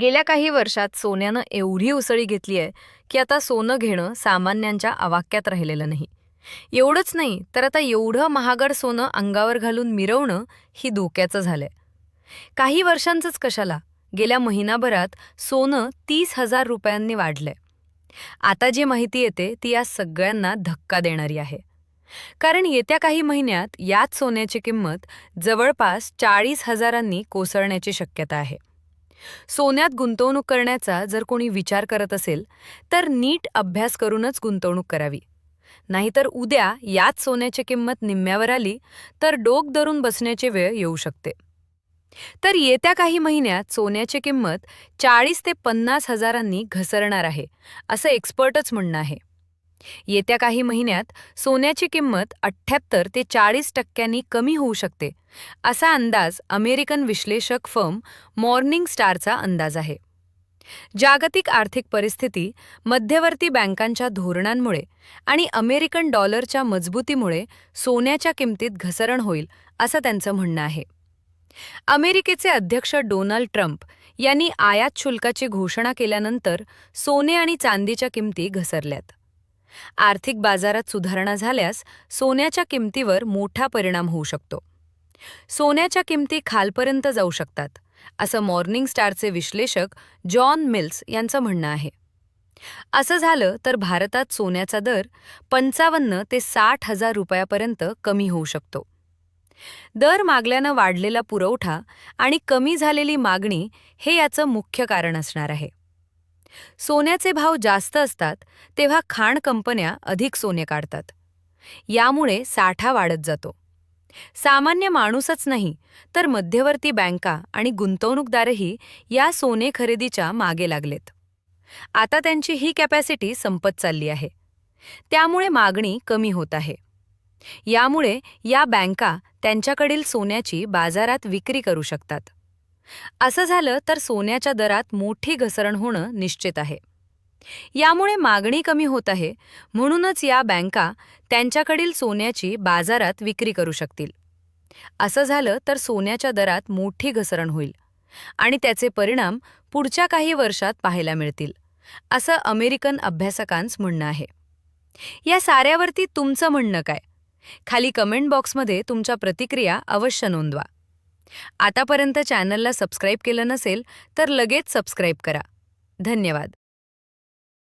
गेल्या काही वर्षात सोन्यानं एवढी उसळी घेतली आहे की आता सोनं घेणं सामान्यांच्या आवाक्यात राहिलेलं नाही. एवढंच नाही तर आता एवढं महागड सोनं अंगावर घालून मिरवणं ही धोक्याचं झालंय. काही वर्षांचंच कशाला गेल्या महिनाभरात सोनं तीस हजार रुपयांनी वाढलंय. आता जी माहिती येते ती या सगळ्यांना धक्का देणारी आहे. कारण येत्या काही महिन्यात याच सोन्याची किंमत जवळपास चाळीस हजारांनी कोसळण्याची शक्यता आहे. सोन्यात गुंतवणूक करण्याचा जर कोणी विचार करत असेल तर नीट अभ्यास करूनच गुंतवणूक करावी. नाहीतर उद्या याच सोन्याची किंमत निम्म्यावर आली तर डोक धरून बसण्याची वेळ येऊ शकते. तर येत्या काही महिन्यात सोन्याची किंमत चाळीस ते पन्नास हजारांनी घसरणार आहे असं एक्सपर्टच म्हणणं आहे. येत्या काही महिन्यात सोन्याची किंमत अठ्ठ्याहत्तर ते चाळीस टक्क्यांनी कमी होऊ शकते असा अंदाज अमेरिकन विश्लेषक फर्म मॉर्निंग स्टारचा अंदाज आहे. जागतिक आर्थिक परिस्थिती मध्यवर्ती बँकांच्या धोरणांमुळे आणि अमेरिकन डॉलरच्या मजबूतीमुळे सोन्याच्या किमतीत घसरण होईल असं त्यांचं म्हणणं आहे. अमेरिकेचे अध्यक्ष डोनाल्ड ट्रम्प यांनी आयात शुल्काची घोषणा केल्यानंतर सोने आणि चांदीच्या किमती घसरल्यात. आर्थिक बाजारात सुधारणा झाल्यास सोन्याच्या किमतीवर मोठा परिणाम होऊ शकतो. सोन्याच्या किमती खालपर्यंत जाऊ शकतात असं मॉर्निंग स्टारचे विश्लेषक जॉन मिल्स यांचं म्हणणं आहे. असं झालं तर भारतात सोन्याचा दर पंचावन्न ते साठ हजार रुपयापर्यंत कमी होऊ शकतो. दर मागल्यानं वाढलेला पुरवठा आणि कमी झालेली मागणी हे याचं मुख्य कारण असणार आहे. सोन्याचे भाव जास्त असतात तेव्हा खाण कंपन्या अधिक सोने काढतात. यामुळे साठा वाढत जातो. सामान्य माणूसच नाही तर मध्यवर्ती बँका आणि गुंतवणूकदारही या सोने खरेदीच्या मागे लागलेत. आता त्यांची ही कॅपॅसिटी संपत चालली आहे. त्यामुळे मागणी कमी होत आहे. यामुळे या बँका त्यांच्याकडील सोन्याची बाजारात विक्री करू शकतात. असं झालं तर सोन्याच्या दरात मोठी घसरण होणं निश्चित आहे. यामुळे मागणी कमी होत आहे. म्हणूनच या बँका त्यांच्याकडील सोन्याची बाजारात विक्री करू शकतील. असं झालं तर सोन्याच्या दरात मोठी घसरण होईल आणि त्याचे परिणाम पुढच्या काही वर्षात पाहायला मिळतील असं अमेरिकन अभ्यासकांचं म्हणणं आहे. या साऱ्यावरती तुमचं म्हणणं काय? खाली कमेंट बॉक्समध्ये तुमच्या प्रतिक्रिया अवश्य नोंदवा. आतापर्यंत चॅनलला सबस्क्राईब केलं नसेल तर लगेच सबस्क्राईब करा. धन्यवाद.